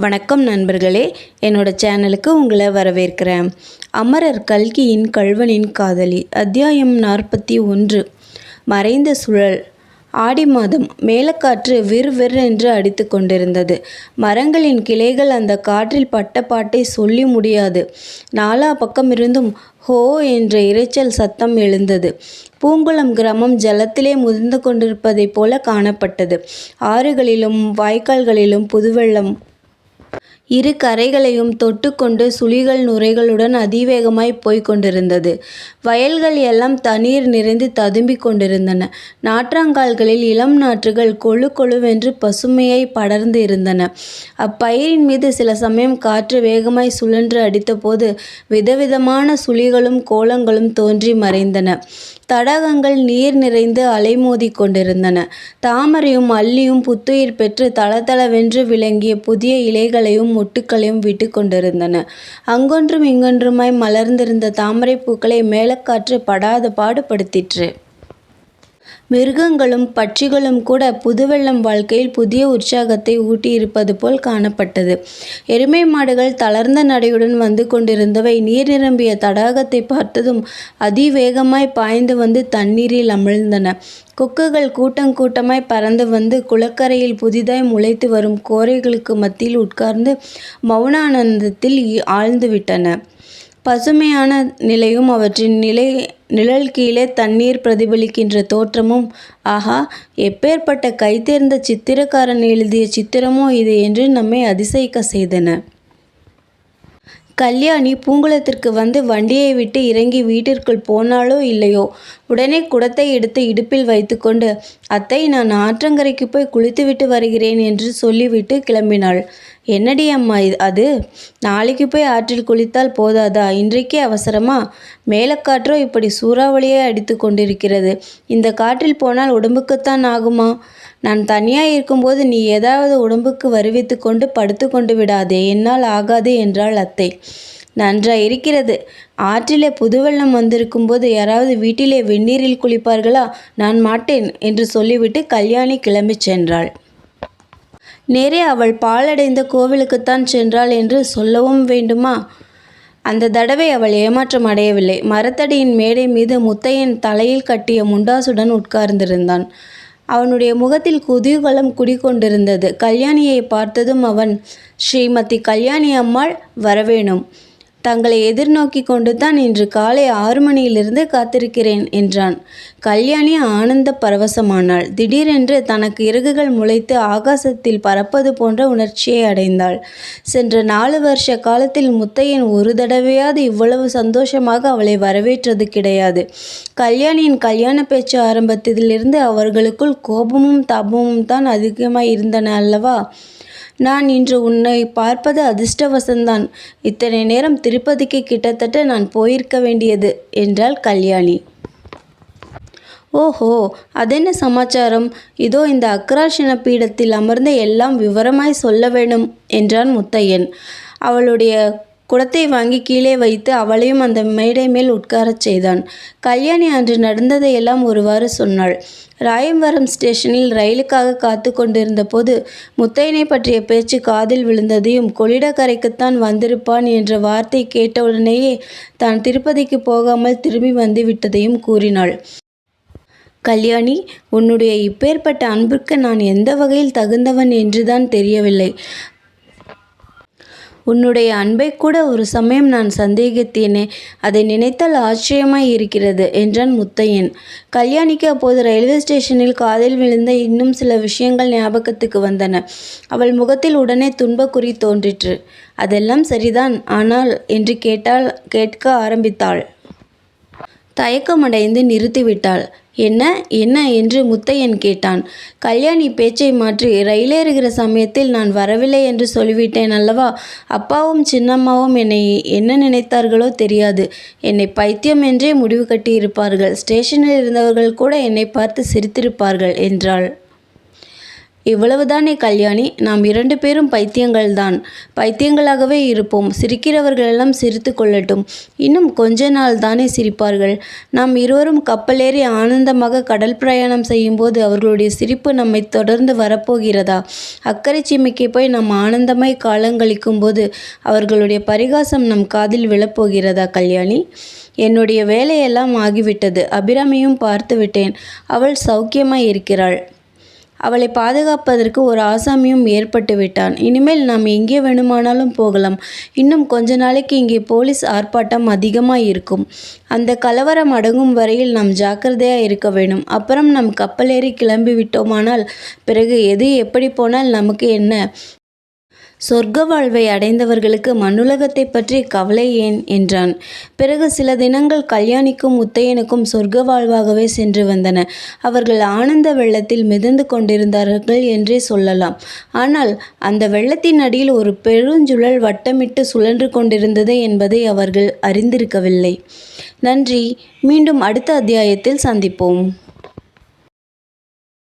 வணக்கம் நண்பர்களே. என்னோட சேனலுக்கு உங்களை வரவேற்கிறேன். அமரர் கல்கியின் கள்வனின் காதலி அத்தியாயம் நாற்பத்தி ஒன்று. மறைந்த சுழல். ஆடி மாதம் மேலக்காற்று விறு என்று அடித்து கொண்டிருந்தது. மரங்களின் கிளைகள் அந்த காற்றில் பட்ட பாட்டை சொல்லி முடியாது. நாலா பக்கமிருந்தும் ஹோ என்ற இரைச்சல் சத்தம் எழுந்தது. பூங்குளம் கிராமம் ஜலத்திலே முதிர்ந்து கொண்டிருப்பதைப் போல காணப்பட்டது. ஆறுகளிலும் வாய்க்கால்களிலும் புதுவெள்ளம் இரு கரைகளையும் தொட்டுக்கொண்டு சுழிகள் நுரைகளுடன் அதிவேகமாய் போய்க் கொண்டிருந்தது. வயல்கள் எல்லாம் தண்ணீர் நிறைந்து ததும்பிக் கொண்டிருந்தன. நாற்றங்கால்களில் இளம் நாற்றுகள் கொழு கொழுவென்று பசுமையை படர்ந்து இருந்தன. அப்பயிரின் மீது சில சமயம் காற்று வேகமாய் சுழன்று அடித்தபோது விதவிதமான சுழிகளும் கோலங்களும் தோன்றி மறைந்தன. தடாகங்கள் நீர் நிறைந்து அலைமோதி கொண்டிருந்தன. தாமரையும் அல்லியும் புத்துயிர் பெற்று தளதளவென்று விளங்கிய புதிய இலைகளையும் மொட்டுக்களையும் விட்டு கொண்டிருந்தன. அங்கொன்றும் இங்கொன்றுமாய் மலர்ந்திருந்த தாமரைப் பூக்களை மேலக்காற்று படாத பாடுபடுத்திற்று மிருகங்களும் பட்சிகளும் கூட புதுவெள்ளம் வாழ்க்கையில் புதிய உற்சாகத்தை ஊட்டியிருப்பது போல் காணப்பட்டது. எருமை மாடுகள் தளர்ந்த நடையுடன் வந்து கொண்டிருந்தவை நீர் நிரம்பிய தடாகத்தை பார்த்ததும் அதிவேகமாய் பாய்ந்து வந்து தண்ணீரில் அமிழ்ந்தன. கொக்குகள் கூட்டம் கூட்டமாய் பறந்து வந்து குளக்கரையில் புதிதாய் முளைத்து வரும் கோரைகளுக்கு மத்தியில் உட்கார்ந்து மௌனானந்தத்தில் ஆழ்ந்துவிட்டன. பசுமையான நிலையும் அவற்றின் நிலை நிழல் கீழே தண்ணீர் பிரதிபலிக்கின்ற தோற்றமும் ஆஹா எப்பேற்பட்ட கைதேர்ந்த சித்திரக்காரன் எழுதிய சித்திரமோ இது என்று நம்மை அதிசயிக்க செய்தன. கல்யாணி பூங்குளத்திற்கு வந்து வண்டியை விட்டு இறங்கி வீட்டிற்குள் போனாளோ இல்லையோ உடனே குடத்தை எடுத்து இடுப்பில் வைத்துக்கொண்டு அத்தை நான் ஆற்றங்கரைக்கு போய் குளித்துவிட்டு வருகிறேன் என்று சொல்லிவிட்டு கிளம்பினாள். என்னடி அம்மா அது? நாளைக்கு போய் ஆற்றில் குளித்தால் போதாதா? இன்றைக்கே அவசரமா? மேலக்காற்றோ இப்படி சூறாவளியே அடித்து கொண்டிருக்கிறது. இந்த காற்றில் போனால் உடம்புக்குத்தான் ஆகுமா? நான் தனியாக இருக்கும்போது நீ ஏதாவது உடம்புக்கு வருவித்து கொண்டு படுத்து கொண்டு விடாதே. என்னால் ஆகாது என்றாள் அத்தை. நன்றாக இருக்கிறது. ஆற்றிலே புதுவெள்ளம் வந்திருக்கும் போது யாராவது வீட்டிலே வெந்நீரில் குளிப்பார்களா? நான் மாட்டேன் என்று சொல்லிவிட்டு கல்யாணி கிளம்பிச் சென்றாள். நேரே அவள் பாழடைந்த கோவிலுக்குத்தான் சென்றாள் என்று சொல்லவும் வேண்டுமா? அந்த தடவை அவள் ஏமாற்றம் அடையவில்லை. மரத்தடியின் மேடை மீது முத்தையன் தலையில் கட்டிய முண்டாசுடன் உட்கார்ந்திருந்தான். அவனுடைய முகத்தில் குதூகலம் குடிகொண்டிருந்தது. கல்யாணியை பார்த்ததும் அவன் ஸ்ரீமதி கல்யாணி அம்மாள் வரவேணும். தங்களை எதிர்நோக்கி கொண்டு தான் இன்று காலை ஆறு மணியிலிருந்து காத்திருக்கிறேன் என்றான். கல்யாணி ஆனந்த பரவசமானாள். திடீரென்று தனக்கு இறகுகள் முளைத்து ஆகாசத்தில் பறப்பது போன்ற உணர்ச்சியை அடைந்தாள். சென்ற நாலு வருஷ காலத்தில் முத்தையன் ஒரு தடவையாவது இவ்வளவு சந்தோஷமாக அவளை வரவேற்றது கிடையாது. கல்யாணியின் கல்யாண பேச்சு ஆரம்பத்திலிருந்து அவர்களுக்குள் கோபமும் தாபமும் தான் அதிகமாக இருந்தன அல்லவா? நான் இன்று உன்னை பார்ப்பது அதிர்ஷ்டவசந்தான். இத்தனை நேரம் திருப்பதிக்கு கிட்டத்தட்ட நான் போயிருக்க வேண்டியது என்றாள் கல்யாணி. ஓஹோ அதென்ன சமாச்சாரம்? இதோ இந்த அக்ராஷன பீடத்தில் அமர்ந்த எல்லாம் விவரமாய் சொல்ல வேணும் என்றான் முத்தையன். அவளுடைய குடத்தை வாங்கி கீழே வைத்து அவளையும் அந்த மேடை மேல் உட்காரச் செய்தான். கல்யாணி அன்று நடந்ததையெல்லாம் ஒருவாறு சொன்னாள். ராயம்பரம் ஸ்டேஷனில் ரயிலுக்காக காத்து கொண்டிருந்த போது முத்தையனை பற்றிய பேச்சு காதில் விழுந்ததையும் கொள்ளிடக்கரைக்குத்தான் வந்திருப்பான் என்ற வார்த்தை கேட்டவுடனேயே தான் திருப்பதிக்கு போகாமல் திரும்பி வந்து விட்டதையும் கூறினாள். கல்யாணி உன்னுடைய இப்பேற்பட்ட அன்புக்கு நான் எந்த வகையில் தகுந்தவன் என்றுதான் தெரியவில்லை. உன்னுடைய அன்பை கூட ஒரு சமயம் நான் சந்தேகித்தேனே அதை நினைத்தால் ஆச்சரியமாய் இருக்கிறது என்றான் முத்தையன். கல்யாணிக்கு அப்போது ரயில்வே ஸ்டேஷனில் காதில் விழுந்த இன்னும் சில விஷயங்கள் ஞாபகத்துக்கு வந்தன. அவள் முகத்தில் உடனே துன்பக்குறி தோன்றிற்று. அதெல்லாம் சரிதான் ஆனால் என்று கேட்டால் கேட்க ஆரம்பித்தாள். தயக்கமடைந்து நிறுத்திவிட்டாள். என்ன என்ன என்று முத்தையன் கேட்டான். கல்யாணி பேச்சை மாற்றி ரயிலேறுகிற சமயத்தில் நான் வரவில்லை என்று சொல்லிவிட்டேன் அல்லவா? அப்பாவும் சின்னம்மாவும் என்னை என்ன நினைத்தார்களோ தெரியாது. என்னை பைத்தியம் என்றே முடிவு கட்டியிருப்பார்கள். ஸ்டேஷனில் இருந்தவர்கள் கூட என்னை பார்த்து சிரித்திருப்பார்கள் என்றாள். இவ்வளவுதானே கல்யாணி. நாம் இரண்டு பேரும் பைத்தியங்கள்தான். பைத்தியங்களாகவே இருப்போம். சிரிக்கிறவர்களெல்லாம் சிரித்து கொள்ளட்டும். இன்னும் கொஞ்ச நாள் தானே சிரிப்பார்கள். நாம் இருவரும் கப்பலேறி ஆனந்தமாக கடல் பிரயாணம் செய்யும்போது அவர்களுடைய சிரிப்பு நம்மை தொடர்ந்து வரப்போகிறதா? அக்கறை சீமைக்கு போய் நாம் ஆனந்தமாய் காலங்களிக்கும் போது அவர்களுடைய பரிகாசம் நம் காதில் விழப்போகிறதா கல்யாணி? என்னுடைய வேலையெல்லாம் ஆகிவிட்டது. அபிராமியும் பார்த்து விட்டேன் அவள் சௌக்கியமாய் இருக்கிறாள். அவளை பாதுகாப்பதற்கு ஒரு ஆசாமியும் ஏற்பட்டு விட்டான். இனிமேல் நாம் எங்கே வேணுமானாலும் போகலாம். இன்னும் கொஞ்ச நாளைக்கு இங்கே போலீஸ் ஆர்ப்பாட்டம் அதிகமாக இருக்கும். அந்த கலவரம் அடங்கும் வரையில் நாம் ஜாக்கிரதையாக இருக்க வேணும் அப்புறம் நம் கப்பலேறி கிளம்பி விட்டோமானால் பிறகு எது எப்படி போனால் நமக்கு என்ன? சொர்க்க வாழ்வை அடைந்தவர்களுக்கு மண்ணுலகத்தை பற்றி கவலை ஏன்? என்றான். பிறகு சில தினங்கள் கல்யாணிக்கும் முத்தையனுக்கும் சொர்க்க வாழ்வாகவே சென்று வந்தன. அவர்கள் ஆனந்த வெள்ளத்தில் மிதந்து கொண்டிருந்தார்கள் என்றே சொல்லலாம். ஆனால் அந்த வெள்ளத்தின் அடியில் ஒரு பெருஞ்சுழல் வட்டமிட்டு சுழன்று கொண்டிருந்தது என்பதை அவர்கள் அறிந்திருக்கவில்லை. நன்றி. மீண்டும் அடுத்த அத்தியாயத்தில் சந்திப்போம்.